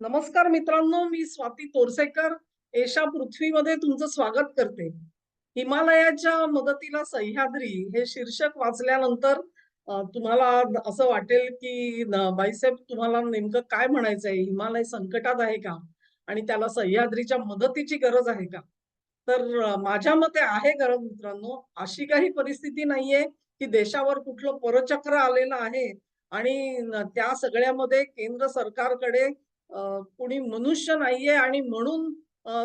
नमस्कार मित्रांनो मी स्वाती तोरसेकर. एशा पृथ्वीमध्ये तुमचं स्वागत करते. हिमालयाच्या मदतीला सह्याद्री हे शीर्षक वाचल्यानंतर तुम्हाला असं वाटेल की बाईसाहेब तुम्हाला नेमकं काय म्हणायचंय? हिमालय संकटात आहे का? आणि त्याला सह्याद्रीच्या मदतीची गरज आहे का? तर माझ्या मते आहे गरज मित्रांनो अशी काही परिस्थिती नाहीये की देशावर कुठलं परचक्र आलेलं आहे. आणि त्या सगळ्यामध्ये केंद्र सरकारकडे कुणी मनुष्य नाहीये आणि म्हणून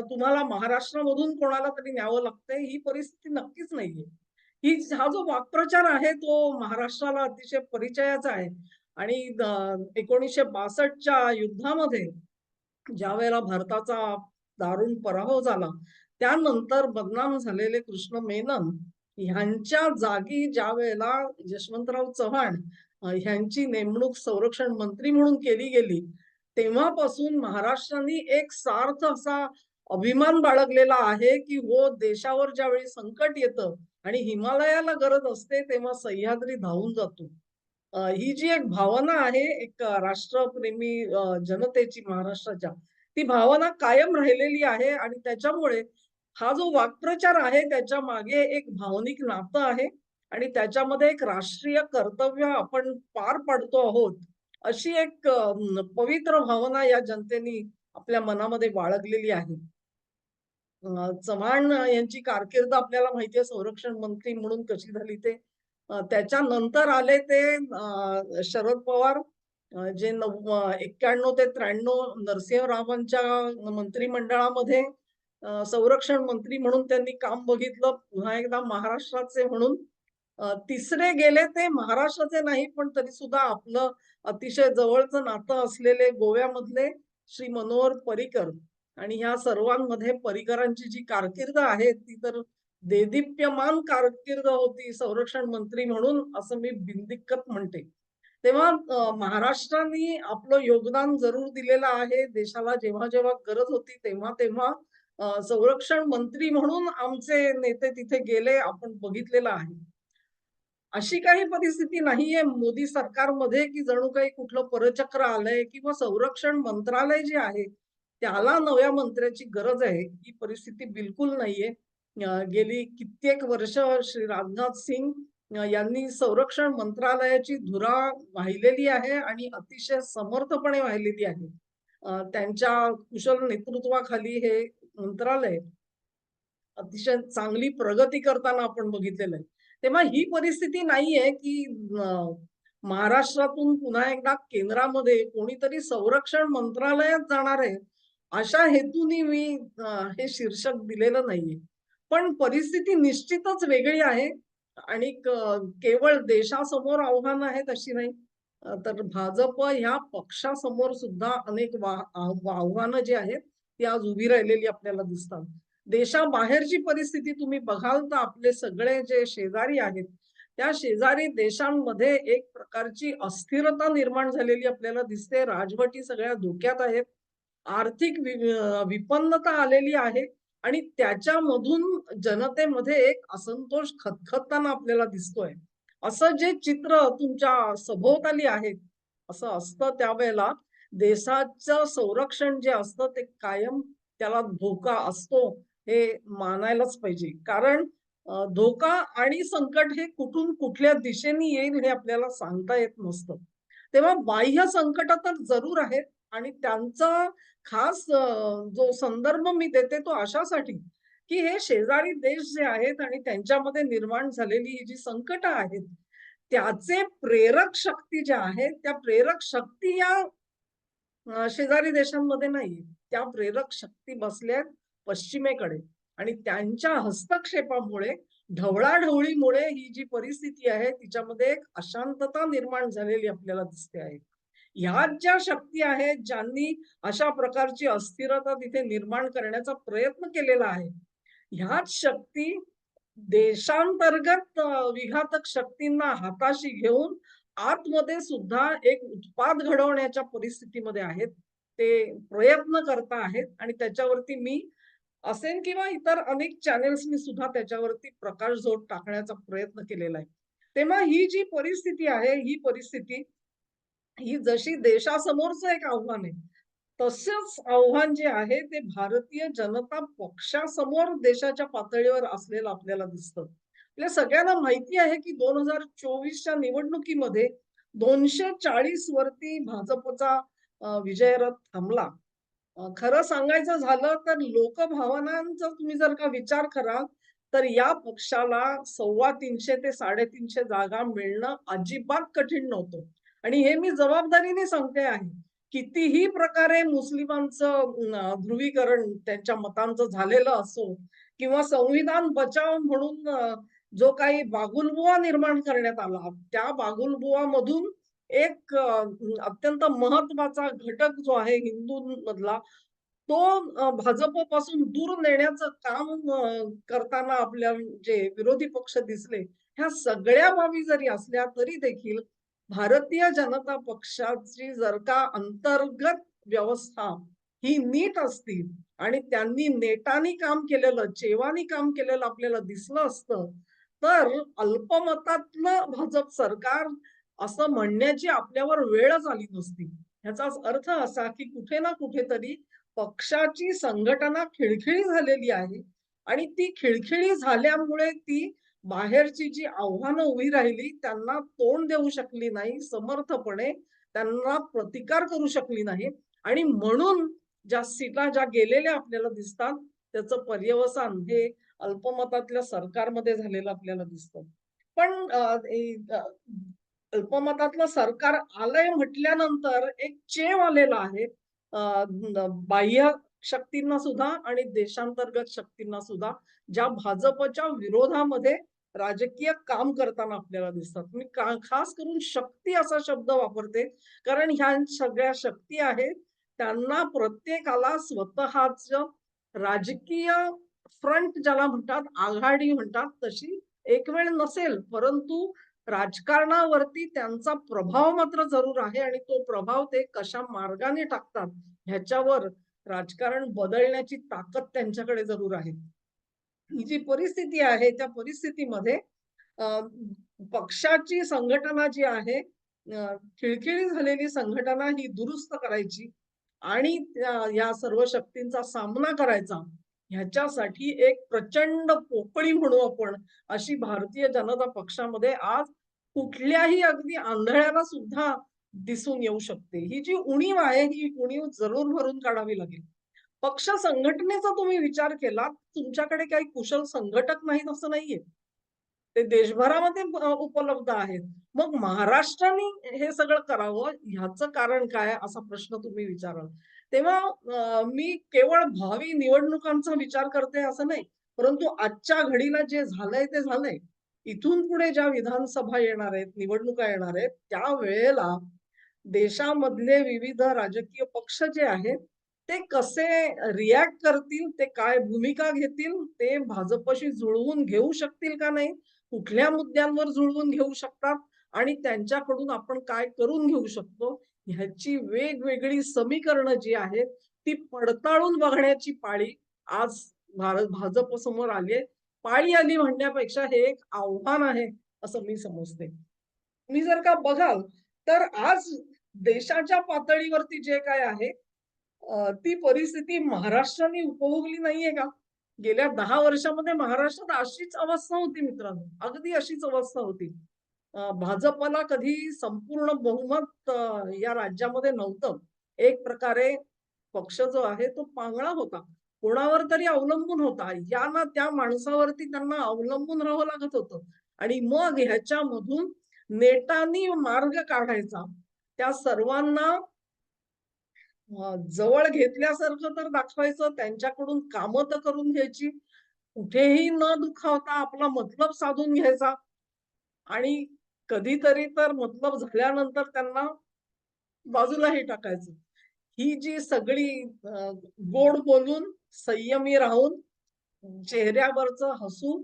तुम्हाला महाराष्ट्रामधून कोणाला तरी न्यावं लागतंय ही परिस्थिती नक्कीच नाहीये. ही हा जो वाक्प्रचार आहे तो महाराष्ट्राला अतिशय परिचयाचा आहे. आणि एकोणीसशे बासष्टच्या युद्धामध्ये ज्या वेळेला भारताचा दारुण पराभव झाला त्यानंतर बदनाम झालेले कृष्ण मेनन ह्यांच्या जागी ज्या वेळेला यशवंतराव चव्हाण ह्यांची नेमणूक संरक्षण मंत्री म्हणून केली गेली तेव्हापासून महाराष्ट्राने एक सार्थ असा अभिमान बाळगलेला आहे की हो देशावर ज्यावेळी संकट येतं आणि हिमालयाला गरज असते तेव्हा सह्याद्री धावून जातो. ही जी एक भावना आहे एक राष्ट्रप्रेमी जनतेची महाराष्ट्राच्या ती भावना कायम राहिलेली आहे आणि त्याच्यामुळे हा जो वाक्प्रचार आहे त्याच्यामागे एक भावनिक नातं आहे आणि त्याच्यामध्ये एक राष्ट्रीय कर्तव्य आपण पार पाडतो आहोत. अशी एक पवित्र भावना या जनतेने आपल्या मनामध्ये बाळगलेली आहे. चव्हाण यांची कारकीर्द आपल्याला माहितीये संरक्षण मंत्री म्हणून कशी झाली ते. त्याच्यानंतर आले ते शरद पवार जे नव एक्क्याण्णव ते त्र्याण्णव नरसिंहरावांच्या मंत्रिमंडळामध्ये संरक्षण मंत्री म्हणून त्यांनी काम बघितलं. पुन्हा एकदा महाराष्ट्राचे म्हणून तिसरे गेले ते महाराष्ट्राचे नाही पण तरी सुद्धा आपलं अतिशय जवळचं नातं असलेले गोव्यामधले श्री मनोहर पर्रिकर आणि ह्या सर्वांमध्ये परिकरांची जी कारकीर्द आहे ती तर देदीप्यमान कारकीर्द होती संरक्षण मंत्री म्हणून असं मी बिनदिक्कत म्हणते. तेव्हा महाराष्ट्राने आपलं योगदान जरूर दिलेलं आहे. देशाला जेव्हा जेव्हा गरज होती तेव्हा तेव्हा संरक्षण मंत्री म्हणून आमचे नेते तिथे गेले आपण बघितलेलं आहे. अशी काही परिस्थिती नाहीये. मोदी सरकारमध्ये की जणू काही कुठलं परचक्र आलंय किंवा संरक्षण मंत्रालय जे आहे त्याला नव्या मंत्र्याची गरज आहे. ही परिस्थिती बिलकुल नाहीये. गेली कित्येक वर्ष श्री राजनाथ सिंग यांनी संरक्षण मंत्रालयाची धुरा वाहिलेली आहे आणि अतिशय समर्थपणे वाहिलेली आहे. त्यांच्या कुशल नेतृत्वाखाली हे मंत्रालय अतिशय चांगली प्रगती करताना आपण बघितलेलं आहे. तेव्हा ही परिस्थिती नाहीये की महाराष्ट्रातून पुन्हा एकदा केंद्रामध्ये कोणीतरी संरक्षण मंत्रालयात जाणार आहे अशा हेतूने मी हे शीर्षक दिलेलं नाहीये. पण परिस्थिती निश्चितच वेगळी आहे आणि केवळ देशासमोर आव्हानं आहेत अशी नाही. तर भाजप ह्या पक्षासमोर सुद्धा अनेक वा- आव्हानं जी आहेत ती आज उभी राहिलेली आपल्याला दिसतात. देशाबाहेरची परिस्थिती तुम्ही बघाल तर आपले सगळे जे शेजारी आहेत त्या शेजारी देशांमध्ये एक प्रकारची अस्थिरता निर्माण झालेली आपल्याला दिसते. राजवटी सगळ्या धोक्यात आहेत. आर्थिक विपन्नता आलेली आहे आणि त्याच्यामधून जनतेमध्ये एक असंतोष खतखतताना आपल्याला दिसतोय. असं जे चित्र तुमच्या सभोवताली आहे असं असतं त्यावेळेला देशाचं संरक्षण जे असतं ते कायम त्याला धोका असतो. हे मानायलाच पाहिजे. कारण धोका आणि संकट हे कुठून कुठल्या दिशेने येईल हे आपल्याला सांगता येत नसतं. तेव्हा बाह्य संकट तर जरूर आहेत आणि त्यांचा खास जो संदर्भ मी देते तो अशासाठी की हे शेजारी देश जे आहेत आणि त्यांच्यामध्ये निर्माण झालेली ही जी संकट आहेत त्याचे प्रेरक शक्ती ज्या आहेत त्या प्रेरक शक्ती या शेजारी देशांमध्ये नाहीये. त्या प्रेरक शक्ती बसल्यात पश्चिमेकडे. आणि त्यांच्या हस्तक्षेपामुळे ढवळाढवळीमुळे ही जी परिस्थिती आहे तिच्यामध्ये एक अशांतता निर्माण झालेली आपल्याला दिसते आहे. ह्याच ज्या शक्ती आहेत ज्यांनी अशा प्रकारची अस्थिरता तिथे निर्माण करण्याचा प्रयत्न केलेला आहे ह्याच शक्ती देशांतर्गत विघातक शक्तींना हाताशी घेऊन आतमध्ये सुद्धा एक उत्पाद घडवण्याच्या परिस्थितीमध्ये आहेत ते प्रयत्न करता आहेत. आणि त्याच्यावरती मी असेन किंवा इतर अनेक चॅनेल्सनी सुद्धा त्याच्यावरती प्रकाशझोत टाकण्याचा प्रयत्न केलेला आहे तेव्हा ही जी परिस्थिती आहे ही परिस्थिती ही जशी देशासमोरचं एक आव्हान आहे तसंच आव्हान जे आहे ते भारतीय जनता पक्षासमोर देशाच्या पातळीवर असलेलं आपल्याला दिसतं. आपल्या सगळ्यांना माहिती आहे की 2024च्या निवडणुकीमध्ये 240 वरती भाजपचा विजयरथ थांबला. खरं सांगायचं झालं तर लोकभावनांचा तुम्ही जर का विचार कराल, तर या पक्षाला 350 ते 350 जागा मिळणं अजिबात कठीण नव्हतं. आणि हे मी जबाबदारीने सांगते आहे. कितीही प्रकारे मुस्लिमांचं ध्रुवीकरण त्यांच्या मतांचं झालेलं असो किंवा संविधान बचाव म्हणून जो काही बागुलबुवा निर्माण करण्यात आला, त्या बागुलबुवामधून एक अत्यंत महत्त्वाचा घटक जो आहे हिंदूंमधला, तो अ, भाजपपासून दूर नेण्याचं काम करताना आपल्या जे विरोधी पक्ष दिसले, ह्या सगळ्या बाबी जरी असल्या तरी देखील भारतीय जनता पक्षाची जर का अंतर्गत व्यवस्था ही नीट असतील आणि त्यांनी नेटाने काम केलेलं, चेवानी काम केलेलं आपल्याला दिसलं असतं, तर अल्पमतातलं भाजप सरकार असं म्हणण्याची आपल्यावर वेळच आली नसती. ह्याचाच अर्थ असा की कुठे ना कुठेतरी पक्षाची संघटना खिळखिळी झालेली आहे आणि ती खिळखिळी झाल्यामुळे ती बाहेरची जी आव्हानं उभी राहिली त्यांना तोंड देऊ शकली नाही समर्थपणे, त्यांना प्रतिकार करू शकली नाही आणि म्हणून ज्या सीटा ज्या गेलेल्या आपल्याला दिसतात, त्याचं पर्यवसान हे अल्पमतातल्या सरकारमध्ये झालेलं आपल्याला दिसतं. पण अल्पमतातलं सरकार आलंय म्हटल्यानंतर एक चेव आलेला आहे. बाह्य शक्तींना सुद्धा आणि देशांतर्गत शक्तींना सुद्धा, ज्या भाजपच्या विरोधामध्ये राजकीय काम करताना आपल्याला दिसतात. मी खास करून शक्ती असा शब्द वापरते, कारण ह्या सगळ्या शक्ती आहेत, त्यांना प्रत्येकाला स्वतःच राजकीय फ्रंट ज्याला म्हणतात, आघाडी म्हणतात, तशी एक वेळ नसेल, परंतु राजकारणावरती त्यांचा प्रभाव मात्र जरूर आहे आणि तो प्रभाव ते कशा मार्गाने टाकतात, ह्याच्यावर राजकारण बदलण्याची ताकद त्यांच्याकडे जरूर आहे. ही जी परिस्थिती आहे, त्या परिस्थितीमध्ये पक्षाची संघटना जी आहे, खिळखिळी झालेली संघटना ही दुरुस्त करायची आणि या सर्व शक्तींचा सामना करायचा, ह्याच्यासाठी एक प्रचंड पोकळी म्हणू आपण, अशी भारतीय जनता पक्षामध्ये आज कुठल्याही अगदी आंधळ्याला सुद्धा दिसून येऊ शकते. ही जी उणीव आहे, ही उणीव जरूर भरून काढावी लागेल. पक्ष संघटनेचा तुम्ही विचार केलात, तुमच्याकडे काही कुशल संघटक नाहीत असं नाहीये. ते देशभरामध्ये उपलब्ध आहेत. मग महाराष्ट्राने हे सगळं करावं ह्याचं कारण काय? असा प्रश्न तुम्ही विचाराल. तेव्हा मी केवळ भावी निवडणुकांचा विचार करते असं नाही. परंतु आजच्या घडीला जे झालंय ते झालंय. इथून पुढे ज्या विधानसभा येणार आहेत, निवडणुका येणार आहेत, त्या वेळेला देशामधले विविध राजकीय पक्ष जे आहेत, ते कसे रिॲक्ट करतील, ते काय भूमिका घेतील, ते भाजपशी जुळवून घेऊ शकतील का नाही, कुठल्या मुद्द्यांवर जुळवून घेऊ शकतात आणि त्यांच्याकडून आपण काय करून घेऊ शकतो, ह्याची वेगवेगळी समीकरणं जी आहेत, ती पडताळून बघण्याची पाळी आज भारत भाजपसमोर आली आहे. पाळी आली म्हणण्यापेक्षा हे एक आव्हान आहे, असं मी समजते. मी जर का बघाल, तर आज देशाच्या पातळीवरती जे काय आहे, ती परिस्थिती महाराष्ट्राने उपभोगली नाहीये का? गेल्या दहा वर्षामध्ये महाराष्ट्रात अशीच अवस्था होती मित्रांनो, अगदी अशीच अवस्था होती. भाजपला कधी संपूर्ण बहुमत या राज्यामध्ये नव्हतं. एक प्रकारे पक्ष जो आहे तो पांगळा होता. कोणावर तरी अवलंबून होता. या ना त्या माणसावरती त्यांना अवलंबून राहावं लागत होतं आणि मग ह्याच्यामधून नेटानी मार्ग काढायचा. त्या सर्वांना जवळ घेतल्यासारखं तर दाखवायचं, त्यांच्याकडून कामं तर करून घ्यायची. कुठेही न दुखावता आपला मतलब साधून घ्यायचा आणि कधीतरी तर मतलब झाल्यानंतर त्यांना बाजूलाही टाकायचं. ही जी सगळी गोड बोलून, संयमी राहून, चेहऱ्यावरचं हसू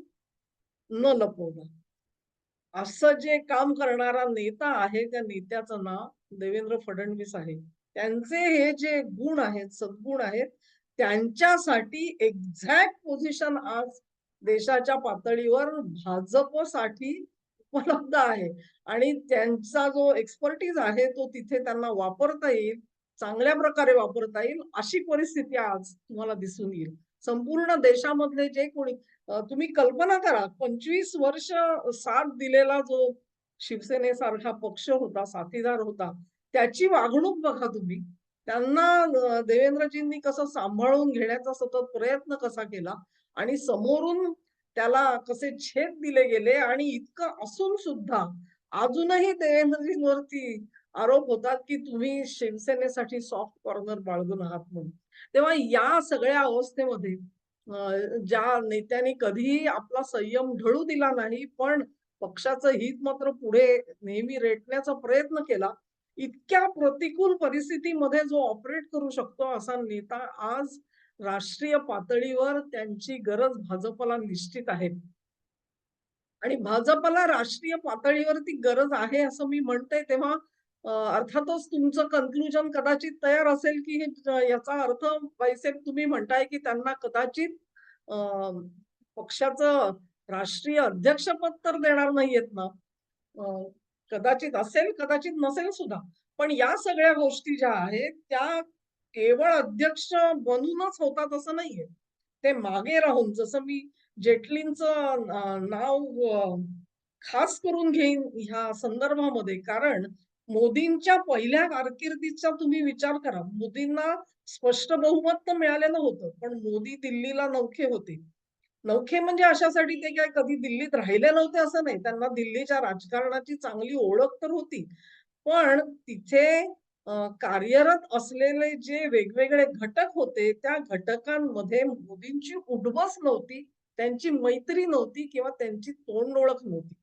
न लपवणं. असं जे काम करणारा नेता आहे, त्या नेत्याचं नाव देवेंद्र फडणवीस आहे. त्यांचे हे जे गुण आहेत, सद्गुण आहेत, त्यांच्यासाठी एक्झॅक्ट पोझिशन आज देशाच्या पातळीवर भाजपसाठी उपलब्ध आहे. आणि त्यांचा जो एक्सपर्टीज आहे, तो तिथे त्यांना वापरता येईल, चांगल्या प्रकारे वापरता येईल अशी परिस्थिती आज तुम्हाला दिसून येईल. संपूर्ण देशामधले जे कोणी तुम्ही कल्पना करा पंचवीस वर्ष साथ दिलेला जो शिवसेनेसारखा पक्ष होता साथीदार होता त्याची वागणूक बघा तुम्ही. त्यांना देवेंद्रजींनी कसं सांभाळून घेण्याचा सतत प्रयत्न कसा केला आणि समोरून त्याला कसे छेद दिले गेले आणि इतकं असून सुद्धा अजूनही देवेंद्रजींवरती आरोप होतात की तुम्ही शिवसेनेसाठी सॉफ्ट कॉर्नर बाळगून आहात म्हणून. तेव्हा या सगळ्या अवस्थेमध्ये ज्या नेत्यांनी कधीही आपला संयम ढळू दिला नाही पण पक्षाचं हित मात्र पुढे नेहमी रेटण्याचा प्रयत्न केला इतक्या प्रतिकूल परिस्थितीमध्ये जो ऑपरेट करू शकतो असा नेता आज राष्ट्रीय पातळीवर त्यांची गरज भाजपला निश्चित आहे. आणि भाजपला राष्ट्रीय पातळीवरती गरज आहे असं मी म्हणते तेव्हा अर्थातच तुमचं कन्क्लुजन कदाचित तयार असेल की याचा अर्थ पैसे तुम्ही म्हणताय की त्यांना कदाचित पक्षाचं राष्ट्रीय अध्यक्षपद तर देणार नाहीयेत ना. कदाचित असेल कदाचित नसेल सुद्धा. पण या सगळ्या गोष्टी ज्या आहेत त्या केवळ अध्यक्ष बनूनच होतात असं नाहीये. ते मागे राहून जसं मी जेटलींचं नाव खास करून घेईन ह्या संदर्भामध्ये कारण मोदींच्या पहिल्या कारकिर्दीचा तुम्ही विचार करा. मोदींना स्पष्ट बहुमत तर मिळालेलं होतं पण मोदी दिल्लीला नौखे होते. नौखे म्हणजे अशासाठी ते काय कधी दिल्लीत राहिले नव्हते असं नाही. त्यांना दिल्लीच्या राजकारणाची चांगली ओळख तर होती. पण तिथे कार्यरत असलेले जे वेगवेगळे घटक होते त्या घटकांमध्ये मोदींची उठबस नव्हती त्यांची मैत्री नव्हती किंवा त्यांची तोंड ओळख नव्हती.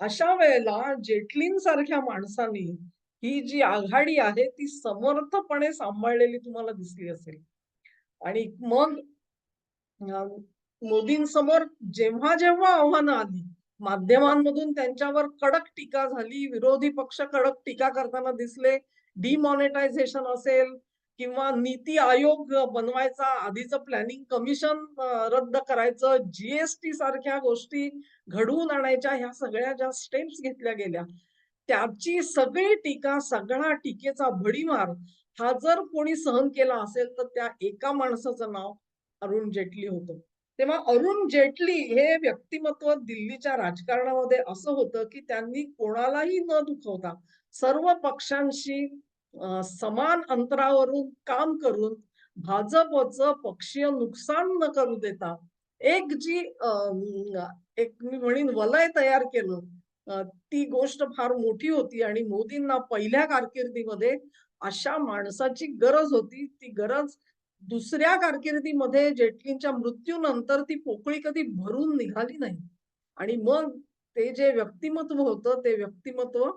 अशा वेळेला जेटलींसारख्या माणसांनी ही जी आघाडी आहे ती समर्थपणे सांभाळलेली तुम्हाला दिसली असेल. आणि मग मोदींसमोर जेव्हा जेव्हा आव्हानं आली माध्यमांमधून त्यांच्यावर कडक टीका झाली विरोधी पक्ष कडक टीका करताना दिसले डिमॉनिटायझेशन असेल किंवा नीती आयोग बनवायचा आधीचं प्लॅनिंग कमिशन रद्द करायचं जीएसटी सारख्या गोष्टी घडवून आणायच्या ह्या सगळ्या ज्या स्टेप्स घेतल्या गेल्या त्याची सगळी टीका सगळा टीकेचा भडीमार हा जर कोणी सहन केला असेल तर त्या एका माणसाचं नाव अरुण जेटली होतं. तेव्हा अरुण जेटली हे व्यक्तिमत्व दिल्लीच्या राजकारणामध्ये असं होतं की त्यांनी कोणालाही न दुखवता सर्व पक्षांशी समान अंतरावरून काम करून भाजपचं पक्षीय नुकसान न करू देता एक जी एक मी म्हणेन वलय तयार केलं ती गोष्ट फार मोठी होती आणि मोदींना पहिल्या कारकिर्दीमध्ये अशा माणसाची गरज होती ती गरज दुसऱ्या कारकिर्दीमध्ये जेटलींच्या मृत्यूनंतर ती पोकळी कधी भरून निघाली नाही. आणि मग ते जे व्यक्तिमत्व होतं ते व्यक्तिमत्व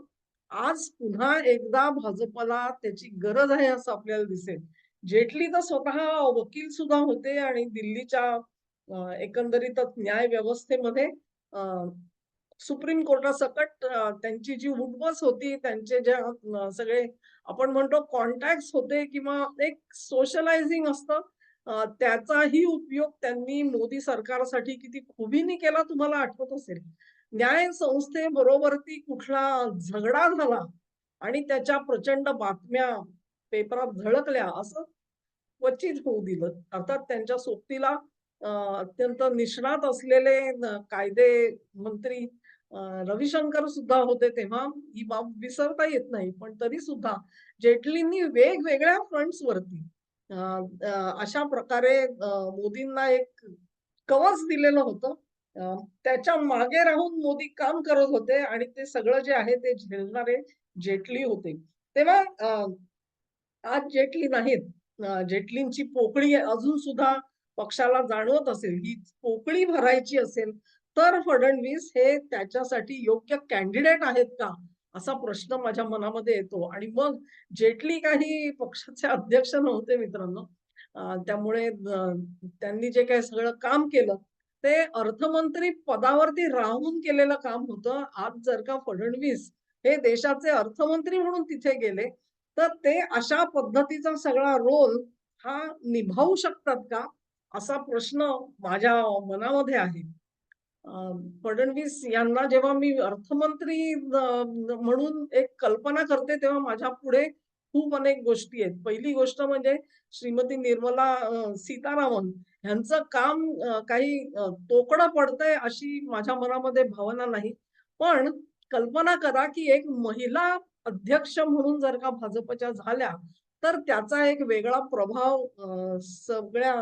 आज पुन्हा एकदा भाजपला त्याची गरज आहे असं आपल्याला दिसेल. जेटली तर स्वतः वकील सुद्धा होते आणि दिल्लीच्या एकंदरीतच न्याय व्यवस्थेमध्ये सुप्रीम कोर्टासकट त्यांची जी उठबस होती त्यांचे ज्या सगळे आपण म्हणतो कॉन्टॅक्ट होते किंवा एक सोशलायझिंग असतं त्याचाही उपयोग त्यांनी मोदी सरकारसाठी किती खुबीने केला तुम्हाला आठवत असेल? न्याय संस्थेबरोबरती कुठला झगडा झाला आणि त्याच्या प्रचंड बातम्या पेपरात झळकल्या असं क्वचित होऊ दिलं. अर्थात त्यांच्या सोबतीला अत्यंत निष्णात असलेले कायदे मंत्री रविशंकर सुद्धा होते तेव्हा. ही बाब विसरता येत नाही पण तरी सुद्धा जेटलींनी वेगवेगळ्या फ्रंट्स वरती अशा प्रकारे मोदींना एक कवच दिलेलं होतं. त्याच्यामागे राहून मोदी काम करत होते आणि ते सगळं जे आहे ते झेलणारे जेटली होते. तेव्हा आज जेटली नाहीत. जेटलींची पोकळी अजून सुद्धा पक्षाला जाणवत असेल. ही पोकळी भरायची असेल तर फडणवीस हे त्याच्यासाठी योग्य कॅन्डिडेट आहेत का असा प्रश्न माझ्या मनामध्ये येतो. आणि मग जेटली काही पक्षाचे अध्यक्ष नव्हते मित्रांनो. त्यामुळे त्यांनी जे काही सगळं काम केलं ते अर्थमंत्री पदावरती राहून केलेलं काम होतं. आज जर का फडणवीस हे देशाचे अर्थमंत्री म्हणून तिथे गेले तर ते अशा पद्धतीचा सगळा रोल हा निभावू शकतात का? असा प्रश्न माझ्या मनामध्ये आहे. फडणवीस यांना जेव्हा मी अर्थमंत्री म्हणून एक कल्पना करते तेव्हा माझ्या पुढे खूप अनेक गोष्टी आहेत. पहिली गोष्ट म्हणजे श्रीमती निर्मला सीतारामन ह्यांचं काम काही तोकडं पडतंय अशी माझ्या मनामध्ये भावना नाही. पण कल्पना करा, की एक महिला अध्यक्ष म्हणून जर का भाजपच्या झाल्या, तर त्याचा एक वेगळा प्रभाव सगळ्या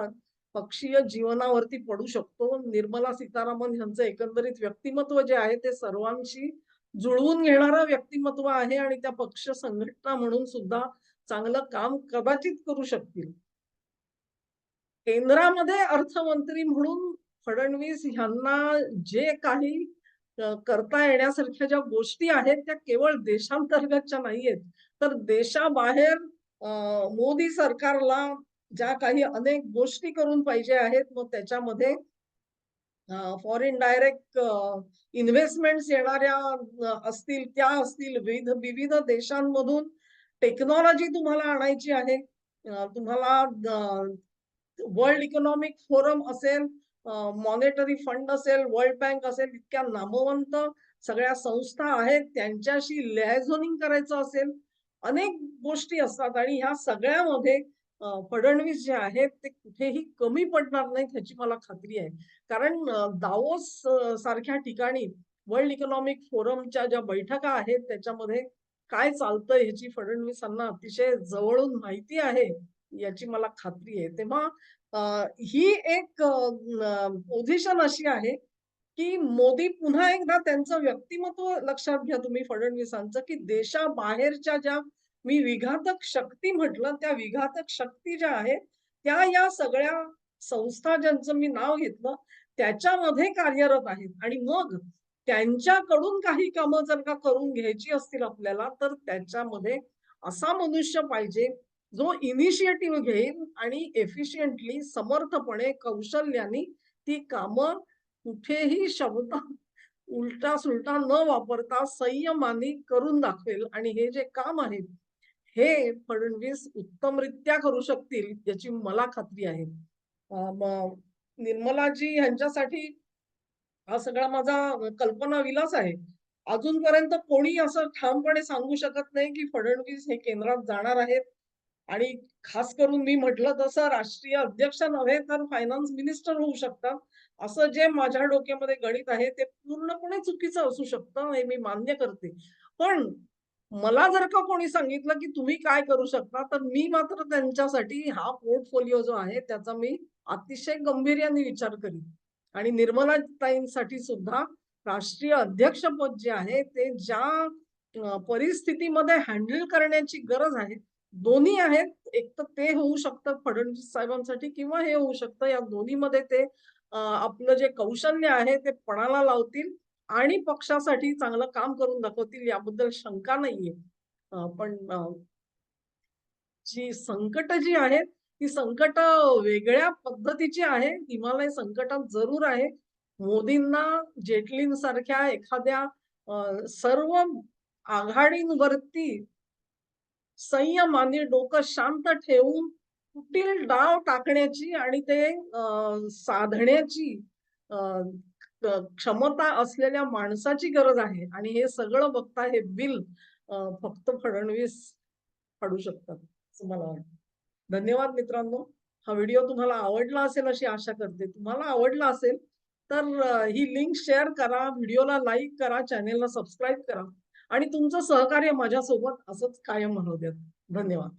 पक्षीय जीवनावरती पडू शकतो. निर्मला सीतारामन ह्यांचं एकंदरीत व्यक्तिमत्व जे आहे ते सर्वांशी जुळवून घेणारा व्यक्तिमत्व आहे आणि त्या पक्ष संघटना म्हणून सुद्धा चांगलं काम कदाचित करू शकतील. केंद्रामध्ये अर्थमंत्री म्हणून फडणवीस ह्यांना जे काही करता येण्यासारख्या ज्या गोष्टी आहेत, त्या केवळ देशांतर्गतच्या नाहीयेत. तर देशाबाहेर मोदी सरकारला ज्या काही अनेक गोष्टी करून पाहिजे आहेत, मग त्याच्यामध्ये फॉरेन डायरेक्ट इन्व्हेस्टमेंट्स येणाऱ्या असतील, त्या असतील. विविध विविध देशांमधून टेक्नॉलॉजी तुम्हाला आणायची आहे. तुम्हाला वर्ल्ड इकॉनॉमिक फोरम असेल, मॉनेटरी फंड असेल, वर्ल्ड बँक असेल, इतक्या नामवंत सगळ्या संस्था आहेत, त्यांच्याशी लॅझोनिंग करायचं असेल, अनेक गोष्टी असतात आणि ह्या सगळ्यामध्ये फडणवीस जे आहेत, ते कुठेही कमी पडणार नाहीत ह्याची मला खात्री आहे. कारण दावोस सारख्या ठिकाणी वर्ल्ड इकॉनॉमिक फोरमच्या ज्या बैठका आहेत, त्याच्यामध्ये काय चालतंय ह्याची फडणवीसांना अतिशय जवळून माहिती आहे, याची मला खात्री आहे. तेव्हा ही एक पोझिशन अशी आहे, की मोदी पुन्हा एकदा त्यांचं व्यक्तिमत्व लक्षात घ्या तुम्ही फडणवीसांचं, की देशाबाहेरच्या ज्या मी विघातक शक्ती म्हटलं, त्या विघातक शक्ती ज्या आहेत, त्या या सगळ्या संस्था ज्यांचं मी नाव घेतलं, त्याच्यामध्ये कार्यरत आहेत. आणि मग त्यांच्याकडून काही कामं जर का करून घ्यायची असतील आपल्याला, तर त्याच्यामध्ये असा मनुष्य पाहिजे, जो इनिशिएटिव्ह घेईल आणि एफिशियंटली, समर्थपणे, कौशल्याने ती कामं कुठेही शब्द उलटा-सुलटा न वापरता संयमाने करून दाखवेल. आणि हे जे काम आहे, हे फडणवीस उत्तमरित्या करू शकतील, याची मला खात्री आहे. निर्मलाजी ह्यांच्यासाठी हा सगळा माझा कल्पना विलास आहे. अजूनपर्यंत कोणी असं ठामपणे सांगू शकत नाही, की फडणवीस हे केंद्रात जाणार आहेत आणि खास करून मी म्हटलं तसं राष्ट्रीय अध्यक्ष नव्हे, तर फायनान्स मिनिस्टर होऊ शकतात. असं जे माझ्या डोक्यामध्ये गणित आहे, ते पूर्णपणे चुकीचं असू शकतं, हे मी मान्य करते. पण मला जर का कोणी सांगितलं, की तुम्ही काय करू शकता, तर मी मात्र त्यांच्यासाठी हा पोर्टफोलिओ जो आहे, त्याचा मी अतिशय गंभीर्याने विचार करीन. आणि निर्मलाताईंसाठी सुद्धा राष्ट्रीय अध्यक्षपद जे आहे, ते ज्या परिस्थितीमध्ये हँडल करण्याची गरज आहे, दोन्ही आहेत. एक तर ते होऊ शकतं फडणवीस साहेबांसाठी किंवा हे होऊ शकतं. या दोन्हीमध्ये ते आपलं जे कौशल्य आहे, ते पणाला लावतील आणि पक्षासाठी चांगलं काम करून दाखवतील याबद्दल शंका नाहीये. पण जी संकट जी आहेत, ती संकट वेगळ्या पद्धतीची आहे. हिमालय संकटात जरूर आहे. मोदींना जेटलींसारख्या एखाद्या सर्व आघाडींवरती संयमाने डोकं शांत ठेवून कुटील डाव टाकण्याची आणि ते साधण्याची क्षमता असलेल्या माणसाची गरज आहे आणि हे सगळं बघता हे बिल फक्त फडणवीस काढू शकतात, असं मला वाटतं. धन्यवाद मित्रांनो. हा व्हिडिओ तुम्हाला आवडला असेल अशी आशा करते. तुम्हाला आवडला असेल तर ही लिंक शेअर करा, व्हिडिओला लाईक करा, चॅनेलला सबस्क्राईब करा आणि तुमचं सहकार्य माझ्यासोबत असंच कायम राहू द्यात. धन्यवाद.